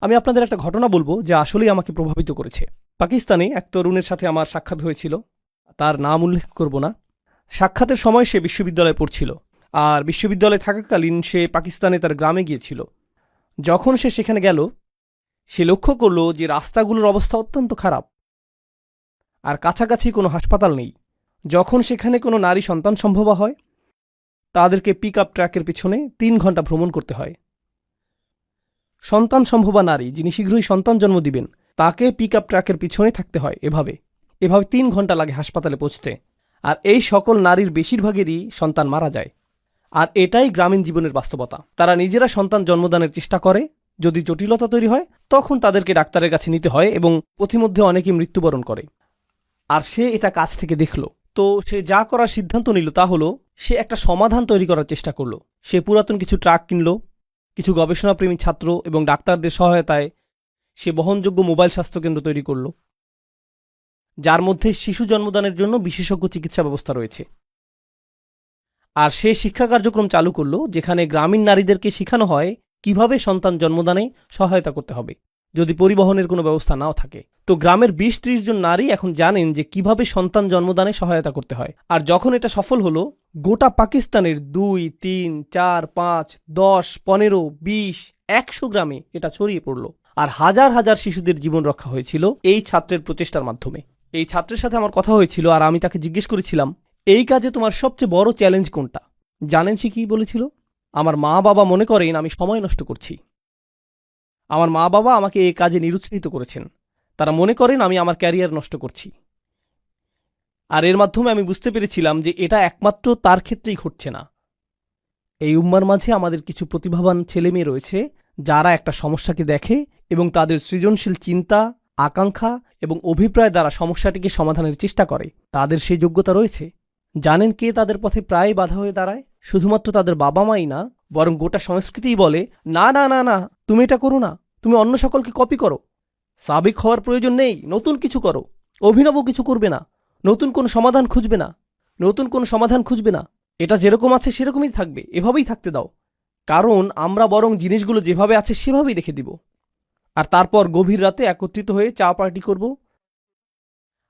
আমি আপনাদের একটা ঘটনা বলব যা আসলেই আমাকে প্রভাবিত করেছে। পাকিস্তানে এক তরুণের সাথে আমার সাক্ষাৎ হয়েছিল। তার নাম উল্লেখ করব না। সাক্ষাতের সময় সে বিশ্ববিদ্যালয়ে পড়ছিল আর বিশ্ববিদ্যালয়ে থাকাকালীন সে পাকিস্তানে তার গ্রামে গিয়েছিল। যখন সে সেখানে গেল, সে লক্ষ্য করল যে রাস্তাগুলোর অবস্থা অত্যন্ত খারাপ আর কাছাকাছি কোনো হাসপাতাল নেই। যখন সেখানে কোনো নারী সন্তান সম্ভবা হয়, তাদেরকে পিক আপ ট্র্যাকের পিছনে তিন ঘণ্টা ভ্রমণ করতে হয়। সন্তান সম্ভবা নারী যিনি শীঘ্রই সন্তান জন্ম দিবেন, তাকে পিক আপ ট্র্যাকের পিছনে থাকতে হয় এভাবে। এভাবে তিন ঘণ্টা লাগে হাসপাতালে পৌঁছতে। আর এই সকল নারীর বেশিরভাগেরই সন্তান মারা যায়। আর এটাই গ্রামীণ জীবনের বাস্তবতা। তারা নিজেরা সন্তান জন্মদানের চেষ্টা করে, যদি জটিলতা তৈরি হয়, তখন তাদেরকে ডাক্তারের কাছে নিতে হয় এবং পথিমধ্যে অনেকেই মৃত্যুবরণ করে। আর সে এটা কাছ থেকে দেখল। তো সে যা করার সিদ্ধান্ত নিল তা হলো, সে একটা সমাধান তৈরি করার চেষ্টা করল। সে পুরাতন কিছু ট্রাক কিনল কিছু গবেষণাপ্রেমী ছাত্র এবং ডাক্তারদের সহায়তায় সে বহনযোগ্য মোবাইল স্বাস্থ্যকেন্দ্র তৈরি করল। যার মধ্যে শিশু জন্মদানের জন্য বিশেষজ্ঞ চিকিৎসা ব্যবস্থা রয়েছে। আর সে শিক্ষা কার্যক্রম চালু করল, যেখানে গ্রামীণ নারীদেরকে শেখানো হয় কীভাবে সন্তান জন্মদানে সহায়তা করতে হবে। যদি পরিবহনের কোনো ব্যবস্থা নাও থাকে। তো গ্রামের বিশ ত্রিশ জন নারী এখন জানেন যে কীভাবে সন্তান জন্মদানে সহায়তা করতে হয়। আর যখন এটা সফল হলো, গোটা পাকিস্তানের দুই, তিন, চার, পাঁচ, দশ, পনেরো, বিশ, একশো গ্রামে এটা ছড়িয়ে পড়ল। আর হাজার হাজার শিশুদের জীবন রক্ষা হয়েছিল এই ছাত্রের প্রচেষ্টার মাধ্যমে। এই ছাত্রের সাথে আমার কথা হয়েছিল আর আমি তাকে জিজ্ঞেস করেছিলাম, এই কাজে তোমার সবচেয়ে বড় চ্যালেঞ্জ কোনটা? জানেন সে কি বলেছিল? আমার মা বাবা মনে করেন আমি সময় নষ্ট করছি। আমার মা বাবা আমাকে এই কাজে নিরুৎসাহিত করেছেন। তারা মনে করেন আমি আমার ক্যারিয়ার নষ্ট করছি। আর এর মাধ্যমে আমি বুঝতে পেরেছিলাম যে এটা একমাত্র তার ক্ষেত্রেই ঘটছে না। এই উম্মার মাঝে আমাদের কিছু প্রতিভাবান ছেলেমেয়ে রয়েছে, যারা একটা সমস্যাকে দেখে এবং তাদের সৃজনশীল চিন্তা, আকাঙ্ক্ষা এবং অভিপ্রায় দ্বারা সমস্যাটিকে সমাধানের চেষ্টা করে। তাদের সেই যোগ্যতা রয়েছে। জানেন কে তাদের পথে প্রায় বাধা হয়ে দাঁড়ায়? শুধুমাত্র তাদের বাবা মাই না বরং গোটা সংস্কৃতিই বলে, না না না না, তুমি এটা করো না। তুমি অন্য সকলকে কপি করো। সাবেক হওয়ার প্রয়োজন নেই, নতুন কিছু করো। অভিনব কিছু করবে না। নতুন কোনো সমাধান খুঁজবে না। নতুন কোনো সমাধান খুঁজবে না। এটা যেরকম আছে, সেরকমই থাকবে। এভাবেই থাকতে দাও। কারণ আমরা বরং জিনিসগুলো যেভাবে আছে, সেভাবেই রেখে দিব। আর তারপর গভীর রাতে একত্রিত হয়ে চা পার্টি করব।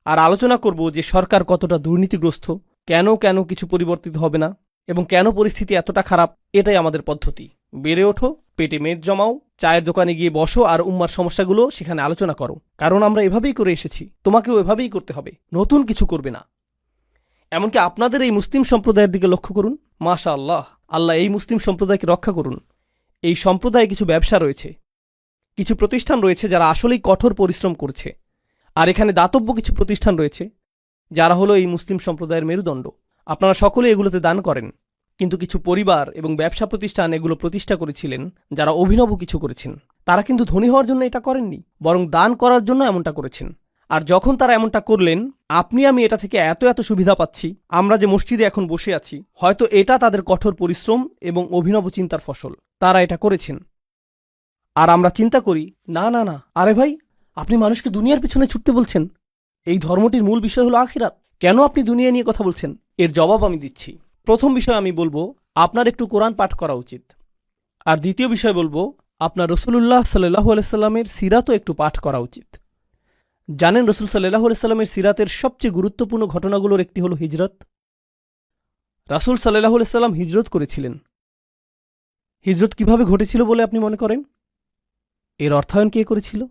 আর আলোচনা করব যে সরকার কতটা দুর্নীতিগ্রস্ত। কেন কেন কিছু পরিবর্তিত হবে না? এবং কেন পরিস্থিতি এতটা খারাপ, এটাই আমাদের পদ্ধতি। বেড়ে ওঠো, পেটে মেদ জমাও, চায়ের দোকানে গিয়ে বসো আর উম্মার সমস্যাগুলো সেখানে আলোচনা করো। কারণ আমরা এভাবেই করে এসেছি, তোমাকেও এভাবেই করতে হবে, নতুন কিছু করবে না। এমনকি আপনাদের এই মুসলিম সম্প্রদায়ের দিকে লক্ষ্য করুন। মাশা আল্লাহ আল্লাহ এই মুসলিম সম্প্রদায়কে রক্ষা করুন। এই সম্প্রদায়ে কিছু ব্যবসা রয়েছে, কিছু প্রতিষ্ঠান রয়েছে যারা আসলেই কঠোর পরিশ্রম করছে। আর এখানে দাতব্য কিছু প্রতিষ্ঠান রয়েছে, যারা হলো এই মুসলিম সম্প্রদায়ের মেরুদণ্ড। আপনারা সকলে এগুলোতে দান করেন। কিন্তু কিছু পরিবার এবং ব্যবসা প্রতিষ্ঠান এগুলো প্রতিষ্ঠা করেছিলেন, যারা অভিনব কিছু করেছেন। তারা কিন্তু ধনী হওয়ার জন্য এটা করেননি, বরং দান করার জন্য এমনটা করেছেন। আর যখন তারা এমনটা করলেন, আপনি আমি এটা থেকে এত এত সুবিধা পাচ্ছি, আমরা যে মসজিদে এখন বসে আছি, হয়তো এটা তাদের কঠোর পরিশ্রম এবং অভিনব চিন্তার ফসল। তারা এটা করেছেন। আর আমরা চিন্তা করি, না না না, আরে ভাই, আপনি মানুষকে দুনিয়ার পিছনে ছুটতে বলছেন। এই ধর্মটির মূল বিষয় হলো আখিরাত। কেন আপনি দুনিয়া নিয়ে কথা বলছেন? এর জবাব আমি দিচ্ছি। প্রথম বিষয় আমি বলব, আপনার একটু কোরআন পাঠ করা উচিত। আর দ্বিতীয় বিষয় বলব, আপনার রসুল্লাহ সাল্লাহ আলাইস্লামের সিরাতও একটু পাঠ করা উচিত। জানেন রসুল সাল্লাহ আলাইস্লামের সিরাতের সবচেয়ে গুরুত্বপূর্ণ ঘটনাগুলোর একটি হলো হিজরত? রাসুল সাল্লাহ আলাইস্লাম হিজরত করেছিলেন। হিজরত কীভাবে ঘটেছিল বলে আপনি মনে করেন? এর অর্থায়ন কে করেছিল?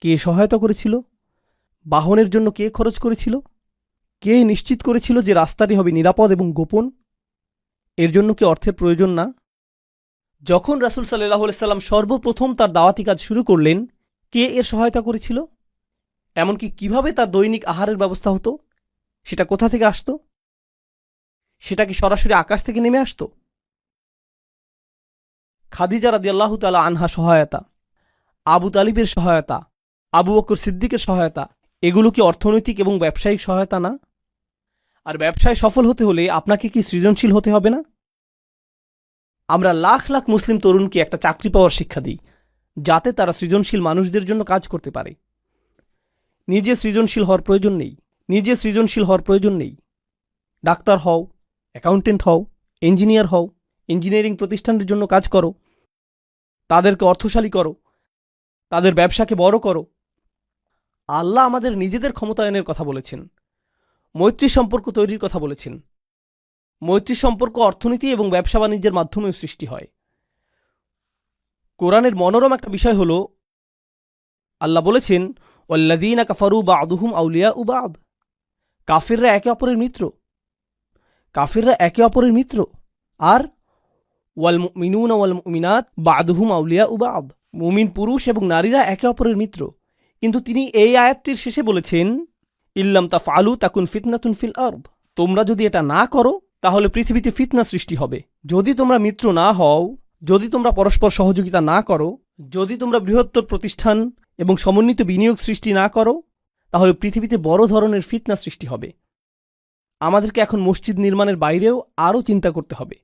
কে সহায়তা করেছিল? বাহনের জন্য কে খরচ করেছিল? কে নিশ্চিত করেছিল যে রাস্তাটি হবে নিরাপদ এবং গোপন? এর জন্য কি অর্থের প্রয়োজন না? যখন রাসুল সাল্লাহ সাল্লাম সর্বপ্রথম তার দাওয়াতি কাজ শুরু করলেন, কে এর সহায়তা করেছিল? এমনকি কীভাবে তার দৈনিক আহারের ব্যবস্থা হতো? সেটা কোথা থেকে আসতো? সেটা কি সরাসরি আকাশ থেকে নেমে আসতো? খাদিজা রাদি আল্লাহ তালা আনহা সহায়তা, আবু তালিবের সহায়তা, আবু বকর সিদ্দিকের সহায়তা, এগুলো কি অর্থনৈতিক এবং ব্যবসায়িক সহায়তা না? আর ব্যবসায় সফল হতে হলে আপনাকে কি সৃজনশীল হতে হবে না? আমরা লাখ লাখ মুসলিম তরুণকে একটা চাকরি পাওয়ার শিক্ষা দিই, যাতে তারা সৃজনশীল মানুষদের জন্য কাজ করতে পারে। নিজে সৃজনশীল হওয়ার প্রয়োজন নেই, নিজে সৃজনশীল হওয়ার প্রয়োজন নেই। ডাক্তার হও, অ্যাকাউন্টেন্ট হও, ইঞ্জিনিয়ার হও, ইঞ্জিনিয়ারিং প্রতিষ্ঠানের জন্য কাজ করো, তাদেরকে অর্থশালী করো, তাদের ব্যবসাকে বড় করো। আল্লাহ আমাদের নিজেদের ক্ষমতায়নের কথা বলেছেন। মৈত্রী সম্পর্ক তৈরির কথা বলেছেন। মৈত্রী সম্পর্ক অর্থনীতি এবং ব্যবসা বাণিজ্যের মাধ্যমেও সৃষ্টি হয়। কোরআনের মনোরম একটা বিষয় হল, আল্লাহ বলেছেন ওল্লাদিনা কাফারু বা আদুহুম আউলিয়া উবাদ কাফিররা একে অপরের মিত্র। কাফিররা একে অপরের মিত্র। আর ওয়াল মিনুন ওয়াল মিনাত বা আদুহুম আউলিয়া উবাদ মুমিন পুরুষ এবং নারীরা একে অপরের মিত্র। কিন্তু তিনি এই আয়াতটির শেষে বলেছেন ইল্লাম তা ফালু তাকুন ফিতনাতুন ফিল আর্দ। তোমরা যদি এটা না করো, তাহলে পৃথিবীতে ফিতনা সৃষ্টি হবে। যদি তোমরা মিত্র না হও, যদি তোমরা পরস্পর সহযোগিতা না করো, যদি তোমরা বৃহত্তর প্রতিষ্ঠান এবং সমন্বিত বিনিয়োগ সৃষ্টি না করো, তাহলে পৃথিবীতে বড় ধরনের ফিতনা সৃষ্টি হবে। আমাদেরকে এখন মসজিদ নির্মাণের বাইরেও আরও চিন্তা করতে হবে।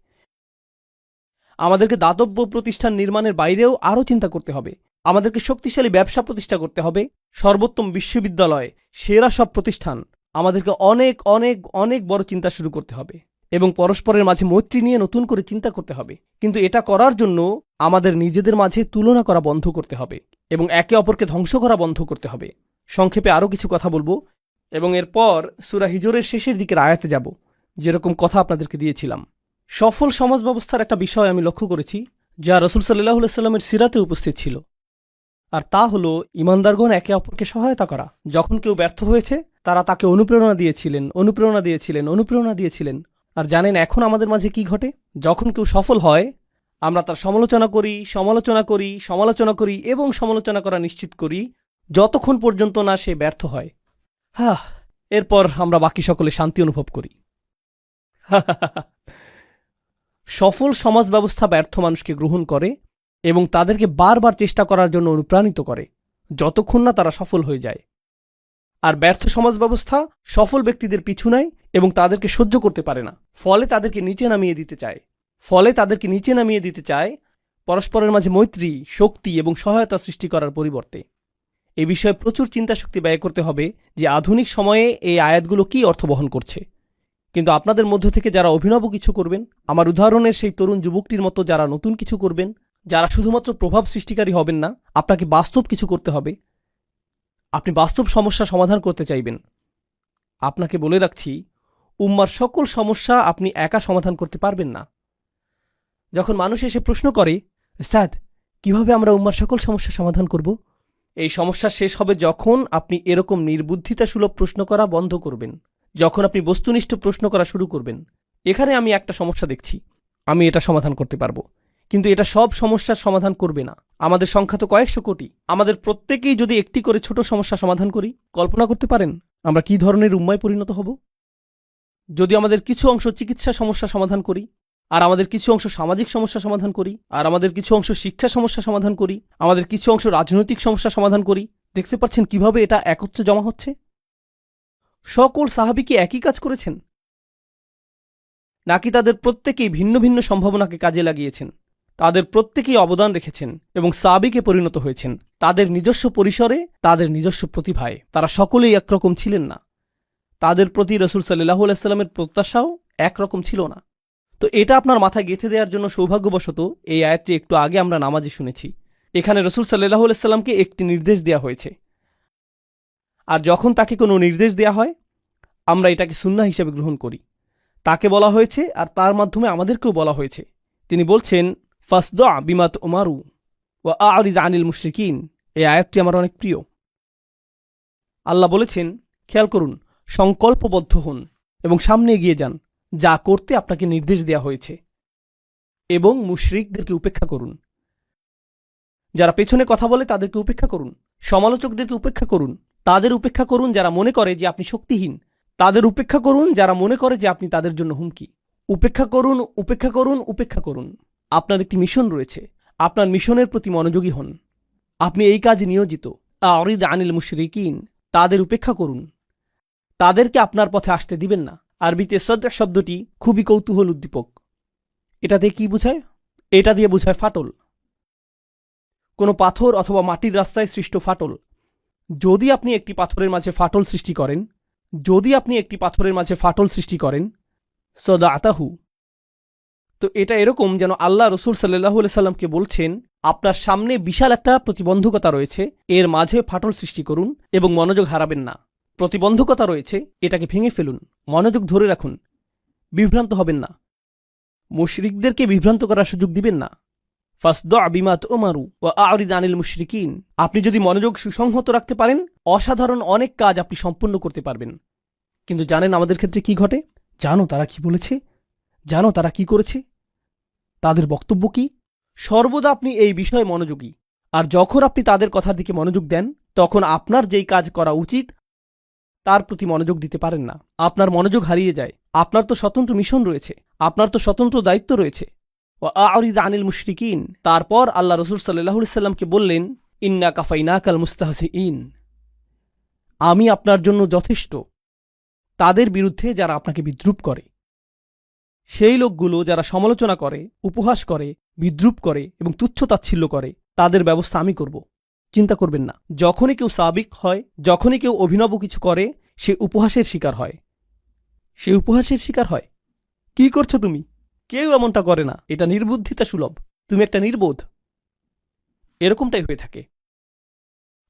আমাদেরকে দাতব্য প্রতিষ্ঠান নির্মাণের বাইরেও আরও চিন্তা করতে হবে। আমাদেরকে শক্তিশালী ব্যবসা প্রতিষ্ঠা করতে হবে, সর্বোত্তম বিশ্ববিদ্যালয়, সেরা সব প্রতিষ্ঠান। আমাদেরকে অনেক অনেক অনেক বড় চিন্তা শুরু করতে হবে এবং পরস্পরের মাঝে মৈত্রী নিয়ে নতুন করে চিন্তা করতে হবে। কিন্তু এটা করার জন্য আমাদের নিজেদের মাঝে তুলনা করা বন্ধ করতে হবে এবং একে অপরকে ধ্বংস করা বন্ধ করতে হবে। সংক্ষেপে আরও কিছু কথা বলব এবং এরপর সুরা হিজরের শেষের দিকের আয়াতে যাব, যেরকম কথা আপনাদেরকে দিয়েছিলাম। সফল সমাজ ব্যবস্থার একটা বিষয় আমি লক্ষ্য করেছি, যা রসুল সাল্লাহ সাল্লামের সিরাতে উপস্থিত ছিল। আর তা হল, ইমানদারগণ একে অপরকে সহায়তা করা। যখন কেউ ব্যর্থ হয়েছে, তারা তাকে অনুপ্রেরণা দিয়েছিলেন অনুপ্রেরণা দিয়েছিলেন অনুপ্রেরণা দিয়েছিলেন। আর জানেন এখন আমাদের মাঝে কি ঘটে? যখন কেউ সফল হয়, আমরা তার সমালোচনা করি সমালোচনা করি সমালোচনা করি এবং সমালোচনা করা নিশ্চিত করি, যতক্ষণ পর্যন্ত না সে ব্যর্থ হয়। হ্যাঁ এরপর আমরা বাকি সকলে শান্তি অনুভব করি। সফল সমাজ ব্যবস্থা ব্যর্থ মানুষকে গ্রহণ করে এবং তাদেরকে বারবার চেষ্টা করার জন্য অনুপ্রাণিত করে, যতক্ষণ না তারা সফল হয়ে যায়। আর ব্যর্থ সমাজ ব্যবস্থা সফল ব্যক্তিদের পিছু নেয় এবং তাদেরকে সহ্য করতে পারে না। ফলে তাদেরকে নিচে নামিয়ে দিতে চায়। ফলে তাদেরকে নিচে নামিয়ে দিতে চায় পরস্পরের মাঝে মৈত্রী, শক্তি এবং সহায়তা সৃষ্টি করার পরিবর্তে। এ বিষয়ে প্রচুর চিন্তাশক্তি ব্যয় করতে হবে যে আধুনিক সময়ে এই আয়াতগুলো কী অর্থ বহন করছে। কিন্তু আপনাদের মধ্য থেকে যারা অভিনব কিছু করবেন, আমার উদাহরণের সেই তরুণ যুবকটির মতো যারা নতুন কিছু করবেন যারা শুধুমাত্র প্রভাব সৃষ্টিকারী হবেন না, আপনাকে বাস্তব কিছু করতে হবে। আপনি বাস্তব সমস্যা সমাধান করতে চাইবেন। আপনাকে বলে রাখছি, উম্মার সকল সমস্যা আপনি একা সমাধান করতে পারবেন না। যখন মানুষ এসে প্রশ্ন করে স্যাদ কীভাবে আমরা উম্মার সকল সমস্যা সমাধান করব? এই সমস্যা শেষ হবে যখন আপনি এরকম নির্বুদ্ধিতা সুলভ প্রশ্ন করা বন্ধ করবেন, যখন আপনি বস্তুনিষ্ঠ প্রশ্ন করা শুরু করবেন। এখানে আমি একটা সমস্যা দেখছি। আমি এটা সমাধান করতে পারব। কিন্তু এটা সব সমস্যার সমাধান করবে না। আমাদের সংখ্যা তো কয়েকশো কোটি। আমাদের প্রত্যেকেই যদি একটি করে ছোট সমস্যা সমাধান করি, কল্পনা করতে পারেন, আমরা কি ধরনের উম্মায় পরিণত হব? যদি আমাদের কিছু অংশ চিকিৎসা সমস্যা সমাধান করি, আর আমাদের কিছু অংশ সামাজিক সমস্যা সমাধান করি, আর আমাদের কিছু অংশ শিক্ষা সমস্যা সমাধান করি, আমাদের কিছু অংশ রাজনৈতিক সমস্যা সমাধান করি, দেখতে পাচ্ছেন কীভাবে এটা একত্রে জমা হচ্ছে? সকল সাহাবি কি একই কাজ করেছেন? নাকি তাদের প্রত্যেকেই ভিন্ন ভিন্ন সম্ভাবনাকে কাজে লাগিয়েছেন? তাদের প্রত্যেকেই অবদান রেখেছেন এবং সাবিকে পরিণত হয়েছেন। তাদের নিজস্ব পরিসরে, তাদের নিজস্ব প্রতিভায়। তারা সকলেই একরকম ছিলেন না। তাদের প্রতি রসুল সাল্লাহ আলাইস্লামের প্রত্যাশাও একরকম ছিল না। তো এটা আপনার মাথায় গেঁথে দেওয়ার জন্য সৌভাগ্যবশত এই আয়াতটি একটু আগে আমরা নামাজে শুনেছি। এখানে রসুল সাল্লাহ আলাইস্লামকে একটি নির্দেশ দেওয়া হয়েছে। আর যখন তাকে কোনো নির্দেশ দেওয়া হয়, আমরা এটাকে সুন্না হিসেবে গ্রহণ করি। তাকে বলা হয়েছে আর তার মাধ্যমে আমাদেরকেও বলা হয়েছে। তিনি বলছেন ফাসদ বিমাত উমারু ও আরিদ আনিল মুশরিকিন। এই আয়াতটি আমার অনেক প্রিয়। আল্লাহ বলেছেন, খেয়াল করুন, সংকল্পবদ্ধ হন এবং সামনে এগিয়ে যান, যা করতে আপনাকে নির্দেশ দেওয়া হয়েছে। এবং মুশরিকদেরকে উপেক্ষা করুন। যারা পেছনে কথা বলে তাদেরকে উপেক্ষা করুন। সমালোচকদেরকে উপেক্ষা করুন। তাদের উপেক্ষা করুন যারা মনে করে যে আপনি শক্তিহীন। তাদের উপেক্ষা করুন যারা মনে করে যে আপনি তাদের জন্য হুমকি। উপেক্ষা করুন উপেক্ষা করুন উপেক্ষা করুন। আপনার একটি মিশন রয়েছে। আপনার মিশনের প্রতি মনোযোগী হন। আপনি এই কাজে নিয়োজিত। আরিদ আনিল মুশরিকিন, তাদের উপেক্ষা করুন। তাদেরকে আপনার পথে আসতে দিবেন না। আরবিতে সদ্যা শব্দটি খুবই কৌতূহল উদ্দীপক। এটাতে কি বোঝায়? এটা দিয়ে বোঝায় ফাটল। কোনো পাথর অথবা মাটির রাস্তায় সৃষ্ট ফাটল। যদি আপনি একটি পাথরের মাঝে ফাটল সৃষ্টি করেন, যদি আপনি একটি পাথরের মাঝে ফাটল সৃষ্টি করেন সদা আতাহু তো এটা এরকম যেন আল্লাহ রসুল সাল্লাহ সাল্লামকে বলছেন, আপনার সামনে বিশাল একটা প্রতিবন্ধকতা রয়েছে, এর মাঝে ফাটল সৃষ্টি করুন এবং মনোযোগ হারাবেন না। প্রতিবন্ধকতা রয়েছে, এটাকে ভেঙে ফেলুন, মনোযোগ ধরে রাখুন, বিভ্রান্ত হবেন না। মুশরিকদেরকে বিভ্রান্ত করার সুযোগ দিবেন না। ফাসদ আবিমাত ওমারু ও আউরিদ আনিল মুশরিকিন। আপনি যদি মনোযোগ সুসংহত রাখতে পারেন, অসাধারণ অনেক কাজ আপনি সম্পূর্ণ করতে পারবেন। কিন্তু জানেন আমাদের ক্ষেত্রে কি ঘটে? জানো তারা কি বলেছে? জানো তারা কি করেছে? তাদের বক্তব্য কি? সর্বদা আপনি এই বিষয়ে মনোযোগী। আর যখন আপনি তাদের কথার দিকে মনোযোগ দেন, তখন আপনার যেই কাজ করা উচিত, তার প্রতি মনোযোগ দিতে পারেন না। আপনার মনোযোগ হারিয়ে যায়। আপনার তো স্বতন্ত্র মিশন রয়েছে। আপনার তো স্বতন্ত্র দায়িত্ব রয়েছে। ও আউরিদ আনিল মুশরিকিন। তারপর আল্লাহ রসুল সাল্লাহ সাল্লামকে বললেন, ইন্না কাফাইনা কাল মুস্তাহসি ইন আমি আপনার জন্য যথেষ্ট। তাদের বিরুদ্ধে যারা আপনাকে বিদ্রুপ করে। সেই লোকগুলো যারা সমালোচনা করে, উপহাস করে, বিদ্রুপ করে এবং তুচ্ছতাচ্ছিল্য করে, তাদের ব্যবস্থা আমি করব। চিন্তা করবেন না। যখনই কেউ সাবিক হয়, যখনই কেউ অভিনব কিছু করে, সে উপহাসের শিকার হয়। সে উপহাসের শিকার হয়? কি করছ তুমি? কেউ এমনটা করে না। এটা নির্বুদ্ধিতা সুলভ। তুমি একটা নির্বোধ। এরকমটাই হয়ে থাকে।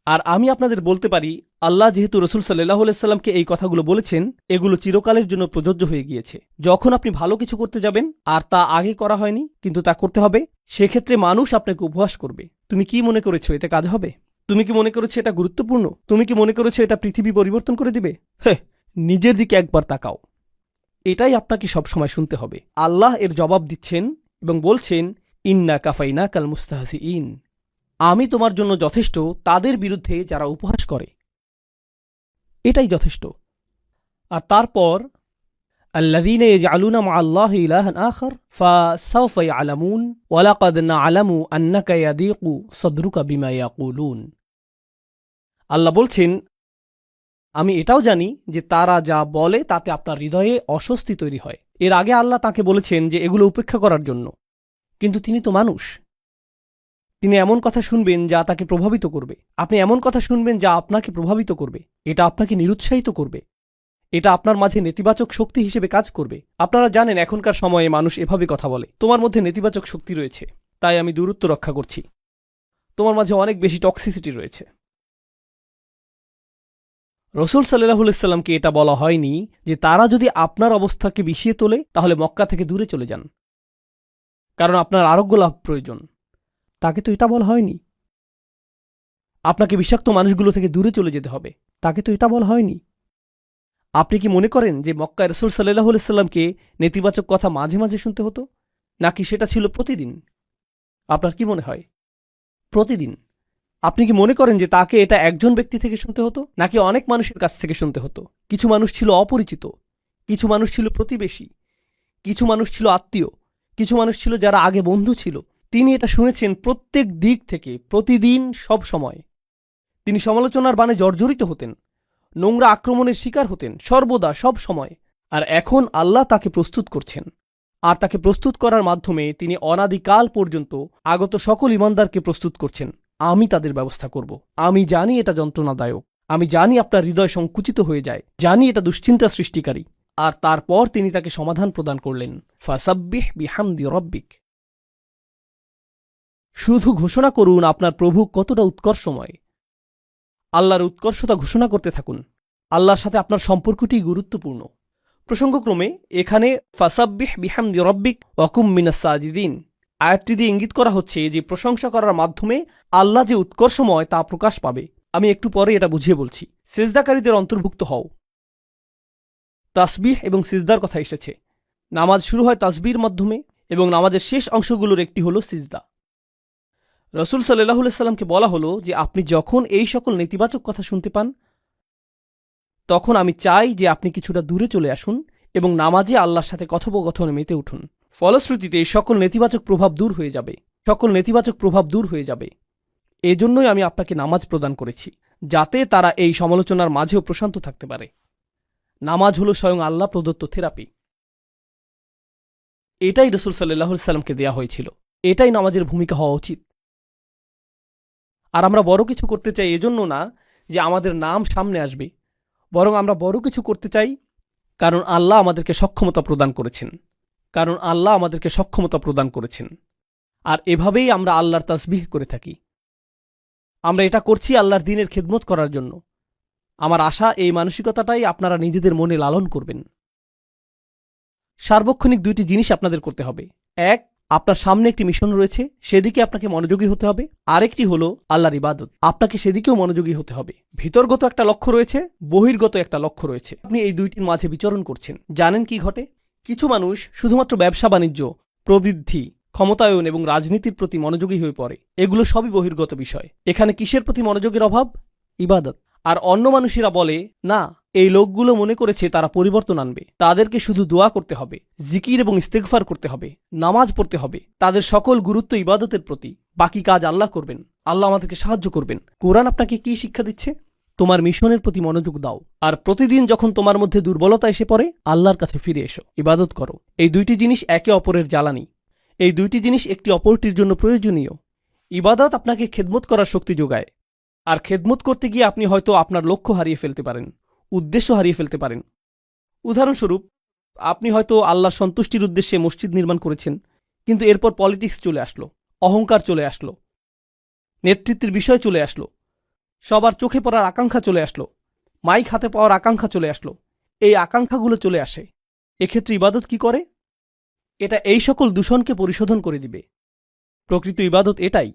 আর আমি আপনাদের বলতে পারি, আল্লাহ যেহেতু রসুল সাল্লাহ সাল্লামকে এই কথাগুলো বলেছেন, এগুলো চিরকালের জন্য প্রযোজ্য হয়ে গিয়েছে। যখন আপনি ভালো কিছু করতে যাবেন, আর তা আগে করা হয়নি, কিন্তু তা করতে হবে, সেক্ষেত্রে মানুষ আপনাকে উপহাস করবে। তুমি কি মনে করেছ এতে কাজ হবে? তুমি কি মনে করেছ এটা গুরুত্বপূর্ণ? তুমি কি মনে করেছ এটা পৃথিবী পরিবর্তন করে দিবে? হে নিজের দিকে একবার তাকাও। এটাই আপনাকে সবসময় শুনতে হবে। আল্লাহ এর জবাব দিচ্ছেন এবং বলছেন, ইন্না কাফাইনা কাল মুস্তাহাসি ইন আমি তোমার জন্য যথেষ্ট তাদের বিরুদ্ধে যারা উপহাস করে এটাই যথেষ্ট আর তারপর الذين يجعلون مع الله إلها آخر فسوف يعلمون ولقد نعلم أنك يضيق صدرك بما يقولون আল্লাহ বলছেন আমি এটাও জানি যে তারা যা বলে তাতে আপনার হৃদয়ে অস্বস্তি তৈরি হয় এর আগে আল্লাহ তাকে বলেছেন যে এগুলো উপেক্ষা করার জন্য কিন্তু তিনি তো মানুষ তিনি এমন কথা শুনবেন যা তাকে প্রভাবিত করবে। আপনি এমন কথা শুনবেন যা আপনাকে প্রভাবিত করবে। এটা আপনাকে নিরুৎসাহিত করবে। এটা আপনার মাঝে নেতিবাচক শক্তি হিসেবে কাজ করবে। আপনারা জানেন, এখনকার সময়ে মানুষ এভাবে কথা বলে। তোমার মধ্যে নেতিবাচক শক্তি রয়েছে। তাই আমি দূরত্ব রক্ষা করছি। তোমার মাঝে অনেক বেশি টক্সিসিটি রয়েছে। রসুল সাল্লাহ সাল্লামকে এটা বলা হয়নি যে তারা যদি আপনার অবস্থাকে বিষিয়ে তোলে, তাহলে মক্কা থেকে দূরে চলে যান। কারণ আপনার আরোগ্য লাভ প্রয়োজন। তাকে তো এটা বলা হয়নি। আপনাকে বিষাক্ত মানুষগুলো থেকে দূরে চলে যেতে হবে। তাকে তো এটা বলা হয়নি। আপনি কি মনে করেন যে মক্কা রসুল সাল্লাহ সাল্লামকে নেতিবাচক কথা মাঝে মাঝে শুনতে হতো? নাকি সেটা ছিল প্রতিদিন? আপনার কি মনে হয়? প্রতিদিন। আপনি কি মনে করেন যে তাকে এটা একজন ব্যক্তি থেকে শুনতে হতো? নাকি অনেক মানুষের কাছ থেকে শুনতে হতো? কিছু মানুষ ছিল অপরিচিত। কিছু মানুষ ছিল প্রতিবেশী। কিছু মানুষ ছিল আত্মীয়। কিছু মানুষ ছিল যারা আগে বন্ধু ছিল। তিনি এটা শুনেছেন প্রত্যেক দিক থেকে, প্রতিদিন, সব সময়। তিনি সমালোচনার বানে জর্জরিত হতেন, নোংরা আক্রমণের শিকার হতেন, সর্বদা, সব সময়। আর এখন আল্লাহ তাকে প্রস্তুত করছেন। আর তাকে প্রস্তুত করার মাধ্যমে তিনি অনাদিকাল পর্যন্ত আগত সকল ইমানদারকে প্রস্তুত করছেন। আমি তাদের ব্যবস্থা করব। আমি জানি এটা যন্ত্রণাদায়ক। আমি জানি আপনার হৃদয় সংকুচিত হয়ে যায়। জানি এটা দুশ্চিন্তা সৃষ্টিকারী। আর তারপর তিনি তাকে সমাধান প্রদান করলেন। ফাসাব্বিহ বিহামদি রব্বিক। শুধু ঘোষণা করুন আপনার প্রভু কতটা উৎকর্ষময়। আল্লাহর উৎকর্ষতা ঘোষণা করতে থাকুন। আল্লাহর সাথে আপনার সম্পর্কটি গুরুত্বপূর্ণ। প্রসঙ্গক্রমে, এখানে ফাসাব্বিহ বিহামদি রব্বিক ওয়াকুম মিনাসাজিদিন আয়াতটি দিয়ে ইঙ্গিত করা হচ্ছে যে, প্রশংসা করার মাধ্যমে আল্লাহ যে উৎকর্ষময় তা প্রকাশ পাবে। আমি একটু পরে এটা বুঝিয়ে বলছি। সেজদাকারীদের অন্তর্ভুক্ত হও। তাসবিহ এবং সিজদার কথা এসেছে। নামাজ শুরু হয় তাসবির মাধ্যমে এবং নামাজের শেষ অংশগুলোর একটি হল সিজদা। রসুল সাল্লাহ সাল্লামকে বলা হলো যে, আপনি যখন এই সকল নেতিবাচক কথা শুনতে পান, তখন আমি চাই যে আপনি কিছুটা দূরে চলে আসুন এবং নামাজে আল্লাহর সাথে কথোপকথনে মেতে উঠুন। ফলশ্রুতিতে সকল নেতিবাচক প্রভাব দূর হয়ে যাবে। সকল নেতিবাচক প্রভাব দূর হয়ে যাবে। এজন্যই আমি আপনাকে নামাজ প্রদান করেছি, যাতে তারা এই সমালোচনার মাঝেও প্রশান্ত থাকতে পারে। নামাজ হল স্বয়ং আল্লাহ প্রদত্ত থেরাপি। এটাই রসুল সাল্লাহ সাল্লামকে দেয়া হয়েছিল। এটাই নামাজের ভূমিকা হওয়া উচিত। আর আমরা বড় কিছু করতে চাই এজন্য না যে আমাদের নাম সামনে আসবে। বরং আমরা বড় কিছু করতে চাই কারণ আল্লাহ আমাদেরকে সক্ষমতা প্রদান করেছেন। কারণ আল্লাহ আমাদেরকে সক্ষমতা প্রদান করেছেন। আর এভাবেই আমরা আল্লাহর তাসবিহ করে থাকি। আমরা এটা করছি আল্লাহর দিনের খেদমত করার জন্য। আমার আশা এই মানসিকতাটাই আপনারা নিজেদের মনে লালন করবেন। সার্বক্ষণিক দুইটি জিনিস আপনাদের করতে হবে। এক আপনার সামনে একটি মিশন রয়েছে, সেদিকে আপনাকে মনোযোগী হতে হবে। আরেকটি হলো আল্লাহর ইবাদত। আপনাকে সেদিকেও মনোযোগী হতে হবে। ভিতরগত একটা লক্ষ্য রয়েছে, বহির্গত একটা লক্ষ্য রয়েছে। আপনি এই দুইটির মাঝে বিচরণ করছেন। জানেন কি ঘটে? কিছু মানুষ শুধুমাত্র ব্যবসা, বাণিজ্য, প্রবৃদ্ধি, ক্ষমতায়ন এবং রাজনীতির প্রতি মনোযোগী হয়ে পড়ে। এগুলো সবই বহির্গত বিষয়। এখানে কিসের প্রতি মনোযোগের অভাব? ইবাদত। আর অন্য মানুষেরা বলে, না এই লোকগুলো মনে করেছে তারা পরিবর্তন আনবে। তাদেরকে শুধু দোয়া করতে হবে, জিকির এবং ইস্তেগফার করতে হবে, নামাজ পড়তে হবে। তাদের সকল গুরুত্ব ইবাদতের প্রতি। বাকি কাজ আল্লাহ করবেন। আল্লাহ আমাদেরকে সাহায্য করবেন। কোরআন আপনাকে কি শিক্ষা দিচ্ছে? তোমার মিশনের প্রতি মনোযোগ দাও। আর প্রতিদিন যখন তোমার মধ্যে দুর্বলতা এসে পড়ে, আল্লাহর কাছে ফিরে এসো। ইবাদত করো। এই দুইটি জিনিস একে অপরের জ্বালানি। এই দুইটি জিনিস একটি অপরটির জন্য প্রয়োজনীয়। ইবাদত আপনাকে খেদমত করার শক্তি যোগায়। আর খেদমত করতে গিয়ে আপনি হয়তো আপনার লক্ষ্য হারিয়ে ফেলতে পারেন। উদ্দেশ্য হারিয়ে ফেলতে পারেন। উদাহরণস্বরূপ, আপনি হয়তো আল্লাহর সন্তুষ্টির উদ্দেশ্যে মসজিদ নির্মাণ করেছেন, কিন্তু এরপর পলিটিক্স চলে আসলো, অহংকার চলে আসলো, নেতৃত্বের বিষয় চলে আসলো, সবার চোখে পড়ার আকাঙ্ক্ষা চলে আসলো, মাইক হাতে পাওয়ার আকাঙ্ক্ষা চলে আসলো, এই আকাঙ্ক্ষাগুলো চলে আসে। এক্ষেত্রে ইবাদত কি করে? এটা এই সকল দূষণকে পরিশোধন করে দিবে। প্রকৃত ইবাদত এটাই।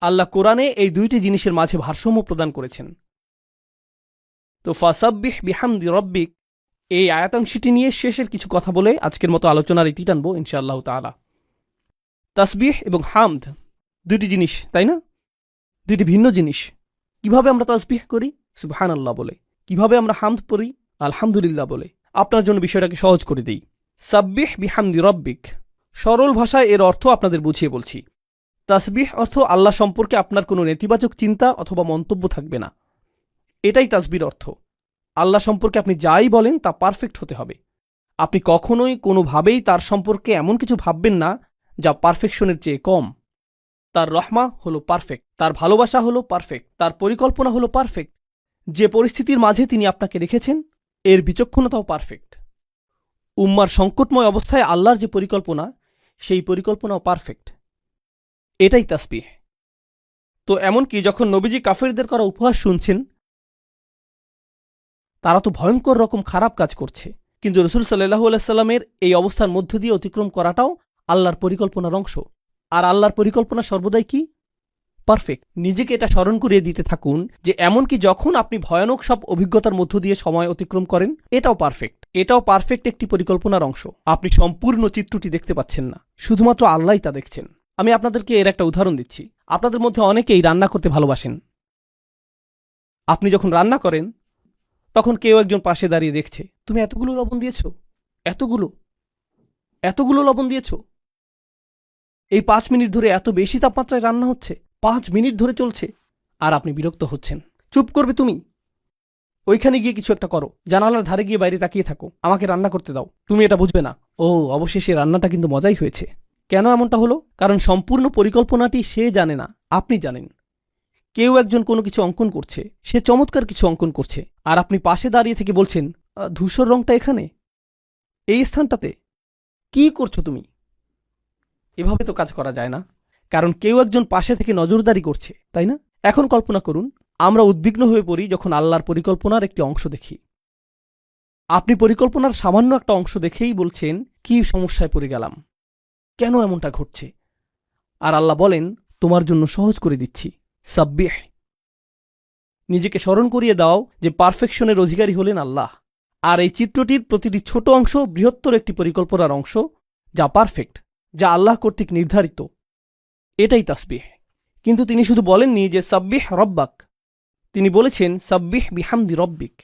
আল্লাহ কোরআনে এই দুইটি জিনিসের মাঝে ভারসাম্য প্রদান করেছেন। তো ফাসাব্বিহ বিহামদি রব্বিক, এই আয়াতাংশটি নিয়ে শেষের কিছু কথা বলে আজকের মতো আলোচনার ইতি টানবো ইনশাআল্লাহ তাআলা। তাসবিহ এবং হামদ দুইটি জিনিস, তাই না? দুইটি ভিন্ন জিনিস। কীভাবে আমরা তাসবিহ করি? সুবহান আল্লাহ বলে। কীভাবে আমরা হামদ পড়ি? আলহামদুলিল্লাহ বলে। আপনার জন্য বিষয়টাকে সহজ করে দিই। সাব্বিহ বিহামদি রব্বিক। সরল ভাষায় এর অর্থ আপনাদের বুঝিয়ে বলছি। তাসবিহ অর্থ আল্লাহ সম্পর্কে আপনার কোনো নেতিবাচক চিন্তা অথবা মন্তব্য থাকবে না। এটাই তাসবির অর্থ। আল্লাহ সম্পর্কে আপনি যাই বলেন তা পারফেক্ট হতে হবে। আপনি কখনোই কোনোভাবেই তার সম্পর্কে এমন কিছু ভাববেন না যা পারফেকশনের চেয়ে কম। তার রহমা হলো পারফেক্ট তার ভালোবাসা হলো পারফেক্ট তার পরিকল্পনা হলো পারফেক্ট যে পরিস্থিতির মাঝে তিনি আপনাকে রেখেছেন, এর বিচক্ষণতাও পারফেক্ট উম্মার সংকটময় অবস্থায় আল্লাহর যে পরিকল্পনা, সেই পরিকল্পনাও পারফেক্ট এটাই তাসবিহ। তো এমনকি যখন নবীজি কাফেরদের করা উপহাস শুনছেন তারা তো ভয়ঙ্কর রকম খারাপ কাজ করছে। কিন্তু রসুল সাল্লাহু আলাইস্লামের এই অবস্থার মধ্য দিয়ে অতিক্রম করাটাও আল্লাহর পরিকল্পনার অংশ। আর আল্লাহর পরিকল্পনা সর্বদাই কি? পারফেক্ট। নিজেকে এটা স্মরণ করিয়ে দিতে থাকুন যে এমনকি যখন আপনি ভয়ানক সব অভিজ্ঞতার মধ্য দিয়ে সময় অতিক্রম করেন, এটাও পারফেক্ট। এটাও পারফেক্ট একটি পরিকল্পনার অংশ। আপনি সম্পূর্ণ চিত্রটি দেখতে পাচ্ছেন না। শুধুমাত্র আল্লাহই তা দেখছেন। আমি আপনাদেরকে এর একটা উদাহরণ দিচ্ছি। আপনাদের মধ্যে অনেকেই রান্না করতে ভালোবাসেন। আপনি যখন রান্না করেন তখন কেউ একজন পাশে দাঁড়িয়ে দেখছে, তুমি এতগুলো লবণ দিয়েছ? এতগুলো? এতগুলো লবণ দিয়েছ? এই পাঁচ মিনিট ধরে এত বেশি তাপমাত্রায় রান্না হচ্ছে, পাঁচ মিনিট ধরে চলছে, আর আপনি বিরক্ত হচ্ছেন। চুপ করবে তুমি। ওইখানে গিয়ে কিছু একটা করো, জানালার ধারে গিয়ে বাইরে তাকিয়ে থাকো, আমাকে রান্না করতে দাও। তুমি এটা বুঝবে না। ও, অবশেষে রান্নাটা কিন্তু মজাই হয়েছে। কেন এমনটা হলো? কারণ সম্পূর্ণ পরিকল্পনাটি সে জানে না, আপনি জানেন। কেউ একজন কোনো কিছু অঙ্কন করছে, সে চমৎকার কিছু অঙ্কন করছে, আর আপনি পাশে দাঁড়িয়ে থেকে বলছেন ধূসর রংটা এখানে? এই স্থানটাতে? কি করছ তুমি? এভাবে তো কাজ করা যায় না, কারণ কেউ একজন পাশে থেকে নজরদারি করছে, তাই না? এখন কল্পনা করুন, আমরা উদ্বিগ্ন হয়ে পড়ি যখন আল্লাহর পরিকল্পনার একটি অংশ দেখি। আপনি পরিকল্পনার সামান্য একটা অংশ দেখেই বলছেন, কি সমস্যায় পড়ে গেলাম? কেন এমনটা ঘটছে? আর আল্লাহ বলেন, তোমার জন্য সহজ করে দিচ্ছি। সাব্বিহ। নিজেকে স্মরণ করিয়ে দাও যে পারফেকশনের অধিকারী হলেন আল্লাহ। আর এই চিত্রটির প্রতিটি ছোট অংশ বৃহত্তর একটি পরিকল্পনার অংশ, যা পারফেক্ট, যা আল্লাহ কর্তৃক নির্ধারিত। এটাই তাসবিহ। কিন্তু তিনি শুধু বলেননি যে, সাব্বিহ রব্বাক। তিনি বলেছেন, সাব্বিহ বিহামদি রব্বিক।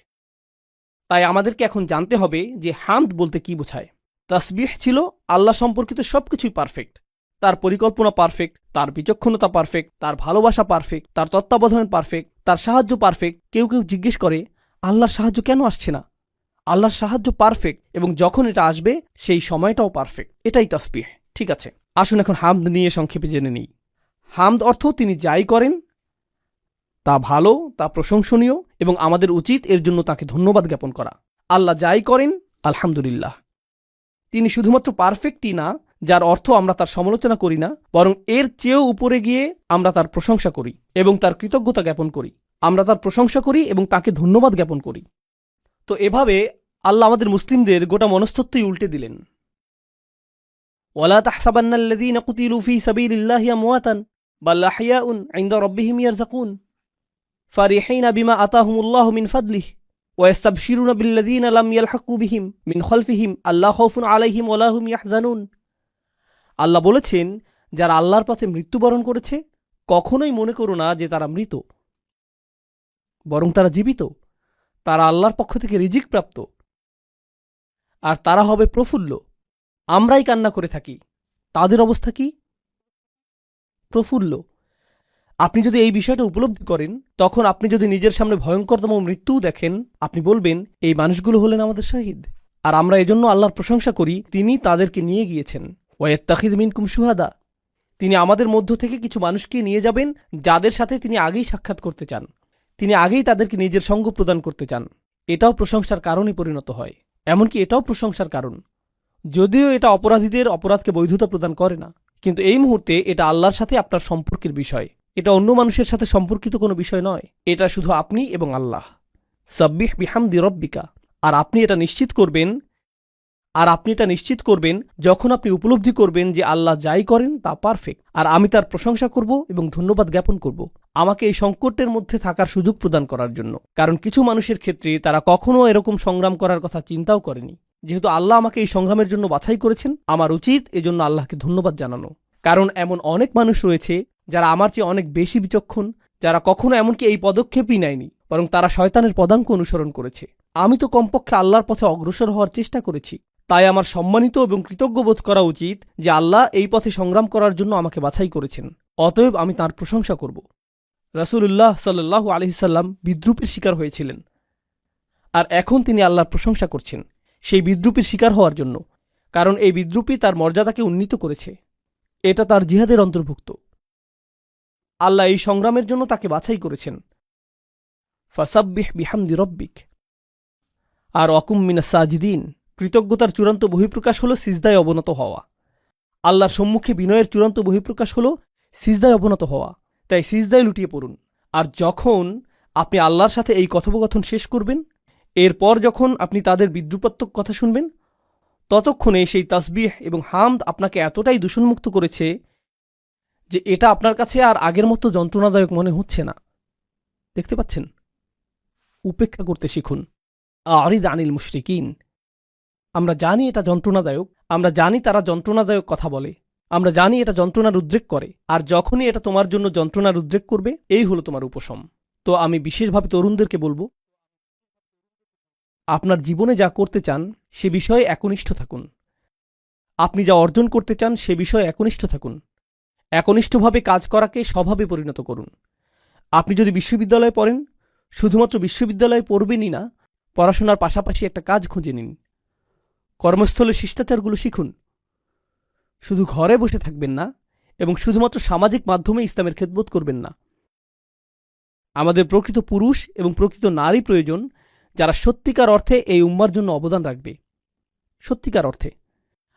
তাই আমাদেরকে এখন জানতে হবে যে, হামদ বলতে কি বোঝায়? তাসবিহ ছিল আল্লাহ সম্পর্কিত সবকিছুই পারফেক্ট। তার পরিকল্পনা পারফেক্ট তার বিচক্ষণতা পারফেক্ট তার ভালোবাসা পারফেক্ট তার তত্ত্বাবধান পারফেক্ট তার সাহায্য পারফেক্ট কেউ কেউ জিজ্ঞেস করে, আল্লাহর সাহায্য কেন আসছে না? আল্লাহর সাহায্য পারফেক্ট এবং যখন এটা আসবে, সেই সময়টাও পারফেক্ট এটাই তসবিহ। ঠিক আছে, আসুন এখন হামদ নিয়ে সংক্ষেপে জেনে নিই। হামদ অর্থ তিনি যাই করেন, তা ভালো, তা প্রশংসনীয় এবং আমাদের উচিত এর জন্য তাকে ধন্যবাদ জ্ঞাপন করা। আল্লাহ যাই করেন, আলহামদুলিল্লাহ। তিনি শুধুমাত্র পারফেক্টই না যার অর্থ আমরা তার সমালোচনা করি না, বরং এর চেয়েও উপরে গিয়ে আমরা তার প্রশংসা করি এবং তার কৃতজ্ঞতা জ্ঞাপন করি। আমরা তার প্রশংসা করি এবং তাকে ধন্যবাদ জ্ঞাপন করি। তো এভাবে আল্লাহ আমাদের মুসলিমদের গোটা মনস্তত্ত্বই উল্টে দিলেন। ওয়ালা তাহসাবান্নাল্লাযীনা কুতিলু ফী সাবীলিল্লাহি আমওয়াতান বাল আহইয়াউন ইনদা রাব্বিহিম ইয়ারযাকুন ফারিহিনা বিমা আতাহুমুল্লাহু মিন ফাদলিহি ওয়াস্তাবশিরুনা বিল্লাযীনা লাম ইয়ালহাকু বিহিম মিন খালফিহিম আল্লাহ খাউফুন আলাইহিম ওয়া লা হুম ইয়াহজানুন। আল্লাহ বলেছেন, যারা আল্লাহর পথে মৃত্যুবরণ করেছে, কখনোই মনে করো না যে তারা মৃত। বরং তারা জীবিত। তারা আল্লাহর পক্ষ থেকে রিজিক প্রাপ্ত। আর তারা হবে প্রফুল্ল। আমরাই কান্না করে থাকি। তাদের অবস্থা কি? প্রফুল্ল। আপনি যদি এই বিষয়টা উপলব্ধি করেন, তখন আপনি যদি নিজের সামনে ভয়ঙ্করতম মৃত্যুও দেখেন, আপনি বলবেন, এই মানুষগুলো হলেন আমাদের শহীদ। আর আমরা এজন্য আল্লাহর প্রশংসা করি তিনি তাদেরকে নিয়ে গিয়েছেন। ওয়াত্তাখিদ মিনকুম সুহাদা তিনি আমাদের মধ্য থেকে কিছু মানুষকে নিয়ে যাবেন যাদের সাথে তিনি আগেই সাক্ষাৎ করতে চান। তিনি আগেই তাদেরকে নিজের সঙ্গ প্রদান করতে চান। এটাও প্রশংসার কারণে পরিণত হয়। এমনকি এটাও প্রশংসার কারণ। যদিও এটা অপরাধীদের অপরাধকে বৈধতা প্রদান করে না, কিন্তু এই মুহূর্তে এটা আল্লাহর সাথে আপনার সম্পর্কের বিষয়। এটা অন্য মানুষের সাথে সম্পর্কিত কোনো বিষয় নয়। এটা শুধু আপনি এবং আল্লাহ। সাব্বিহ বিহামদি রব্বিকা। আর আপনি এটা নিশ্চিত করবেন আর আপনি এটা নিশ্চিত করবেন, যখন আপনি উপলব্ধি করবেন যে আল্লাহ যাই করেন তা পারফেক্ট আর আমি তার প্রশংসা করব এবং ধন্যবাদ জ্ঞাপন করব। আমাকে এই সংকটের মধ্যে থাকার সুযোগ প্রদান করার জন্য। কারণ কিছু মানুষের ক্ষেত্রে তারা কখনও এরকম সংগ্রাম করার কথা চিন্তাও করেনি। যেহেতু আল্লাহ আমাকে এই সংগ্রামের জন্য বাছাই করেছেন, আমার উচিত এজন্য আল্লাহকে ধন্যবাদ জানানো। কারণ এমন অনেক মানুষ রয়েছে, যারা আমার চেয়ে অনেক বেশি বিচক্ষণ, যারা কখনো এমনকি এই পদক্ষেপই নেয়নি, বরং তারা শয়তানের পদাঙ্ক অনুসরণ করেছে। আমি তো কমপক্ষে আল্লাহর পথে অগ্রসর হওয়ার চেষ্টা করেছি। তাই আমার সম্মানিত এবং কৃতজ্ঞ বোধ করা উচিত যে আল্লাহ এই পথে সংগ্রাম করার জন্য আমাকে বাছাই করেছেন। অতএব আমি তার প্রশংসা করব। রাসূলুল্লাহ সাল্লাহ আলহিসাল্লাম বিদ্রুপের শিকার হয়েছিলেন। আর এখন তিনি আল্লাহর প্রশংসা করছেন, সেই বিদ্রুপের শিকার হওয়ার জন্য, কারণ এই বিদ্রুপই তার মর্যাদাকে উন্নীত করেছে। এটা তার জিহাদের অন্তর্ভুক্ত। আল্লাহ এই সংগ্রামের জন্য তাকে বাছাই করেছেন। ফাসাব্বিহ বিহামদি রব্বিক। আর অকুম মিনা সাজিদিন। কৃতজ্ঞতার চূড়ান্ত বহিঃপ্রকাশ হল সিজদায় অবনত হওয়া। আল্লাহর সম্মুখে বিনয়ের চূড়ান্ত বহিঃপ্রকাশ হল সিজদায় অবনত হওয়া। তাই সিজদায় লুটিয়ে পড়ুন। আর যখন আপনি আল্লাহর সাথে এই কথোপকথন শেষ করবেন, এরপর যখন আপনি তাদের বিদ্রুপাত্মক কথা শুনবেন, ততক্ষণে সেই তাসবিহ এবং হামদ আপনাকে এতটাই দূষণমুক্ত করেছে যে এটা আপনার কাছে আর আগের মতো যন্ত্রণাদায়ক মনে হচ্ছে না। দেখতে পাচ্ছেন? উপেক্ষা করতে শিখুন। আরিদ আনিল মুশরিকিন। আমরা জানি এটা যন্ত্রণাদায়ক, আমরা জানি তারা যন্ত্রণাদায়ক কথা বলে, আমরা জানি এটা যন্ত্রণার উদ্রেক করে, আর যখনই এটা তোমার জন্য যন্ত্রণার উদ্রেক করবে, এই হলো তোমার উপশম। তো আমি বিশেষভাবে তরুণদেরকে বলব, আপনার জীবনে যা করতে চান, সে বিষয়ে একনিষ্ঠ থাকুন। আপনি যা অর্জন করতে চান, সে বিষয়ে একনিষ্ঠ থাকুন। একনিষ্ঠভাবে কাজ করাকে স্বভাবে পরিণত করুন। আপনি যদি বিশ্ববিদ্যালয়ে পড়েন, শুধুমাত্র বিশ্ববিদ্যালয়ে পড়বেনই না, পড়াশোনার পাশাপাশি একটা কাজ খুঁজে নিন কর্মস্থলে শিষ্টাচারগুলো শিখুন। শুধু ঘরে বসে থাকবেন না এবং শুধুমাত্র সামাজিক মাধ্যমে ইসলামের খেদবোধ করবেন না। আমাদের প্রকৃত পুরুষ এবং প্রকৃত নারী প্রয়োজন যারা সত্যিকার অর্থে এই উম্মার জন্য অবদান রাখবে। সত্যিকার অর্থে।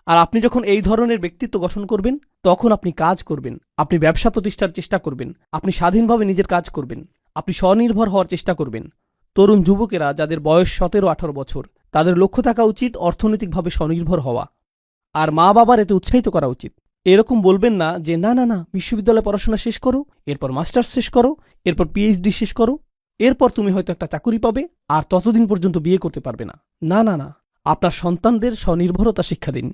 আর আপনি যখন এই ধরনের ব্যক্তিত্ব গঠন করবেন, তখন আপনি কাজ করবেন, আপনি ব্যবসা প্রতিষ্ঠার চেষ্টা করবেন, আপনি স্বাধীনভাবে নিজের কাজ করবেন, আপনি স্বনির্ভর হওয়ার চেষ্টা করবেন। তরুণ যুবকেরা যাদের বয়স সতেরো আঠারো বছর তাদের লক্ষ্য থাকা উচিত অর্থনৈতিকভাবে স্বনির্ভর হওয়া। আর মা বাবার এতে উৎসাহিত করা উচিত। এরকম বলবেন না যে, না না না, বিশ্ববিদ্যালয়ে পড়াশোনা শেষ করো, এরপর মাস্টার্স শেষ করো, এরপর পিএইচডি শেষ করো, এরপর তুমি হয়তো একটা চাকুরি পাবে, আর ততদিন পর্যন্ত বিয়ে করতে পারবে না। না না না, আপনার সন্তানদের স্বনির্ভরতা শিক্ষা দিন।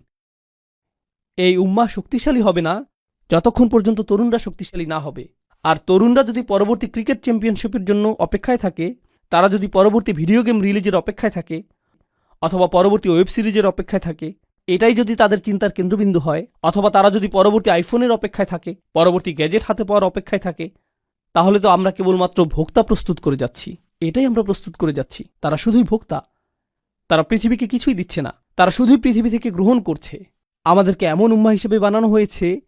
এই উম্মা শক্তিশালী হবে না যতক্ষণ পর্যন্ত তরুণরা শক্তিশালী না হবে। আর তরুণরা যদি পরবর্তী ক্রিকেট চ্যাম্পিয়নশিপের জন্য অপেক্ষায় থাকে, তারা যদি পরবর্তী ভিডিও গেম রিলিজের অপেক্ষায় থাকে অথবা পরবর্তী ওয়েব সিরিজের অপেক্ষায় থাকে। এটাই যদি তাদের চিন্তার কেন্দ্রবিন্দু হয়, অথবা তারা যদি পরবর্তী আইফোনের অপেক্ষায় থাকে, পরবর্তী গ্যাজেট হাতে পাওয়ার অপেক্ষায় থাকে, তাহলে তো আমরা কেবলমাত্র ভোক্তা প্রস্তুত করে যাচ্ছি। এটাই আমরা প্রস্তুত করে যাচ্ছি। তারা শুধুই ভোক্তা। তারা পৃথিবীকে কিছুই দিচ্ছে না। তারা শুধুই পৃথিবী থেকে গ্রহণ করছে। আমাদেরকে এমন উম্মা হিসেবে বানানো হয়েছে,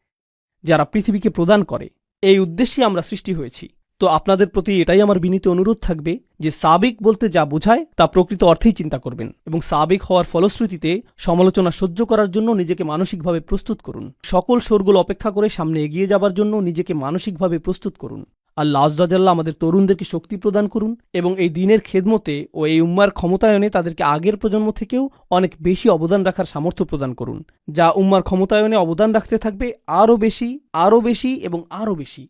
যারা পৃথিবীকে প্রদান করে। এই উদ্দেশ্যে আমরা সৃষ্টি হয়েছি। তো আপনাদের প্রতি এটাই আমার বিনীত অনুরোধ থাকবে যে সাবিক বলতে যা বোঝায় তা প্রকৃত অর্থেই চিন্তা করবেন এবং সাবিক হওয়ার ফলশ্রুতিতে সমালোচনা সহ্য করার জন্য নিজেকে মানসিকভাবে প্রস্তুত করুন। সকল শোরগুলো অপেক্ষা করে সামনে এগিয়ে যাবার জন্য নিজেকে মানসিকভাবে প্রস্তুত করুন। আল্লাহ আজ্লাহ আমাদের তরুণদেরকে শক্তি প্রদান করুন এবং এই দিনের খেদমতে ও এই উম্মার ক্ষমতায়নে তাদেরকে আগের প্রজন্ম থেকেও অনেক বেশি অবদান রাখার সামর্থ্য প্রদান করুন, যা উম্মার ক্ষমতায়নে অবদান রাখতে থাকবে আরও বেশি আরও বেশি এবং আরও বেশি।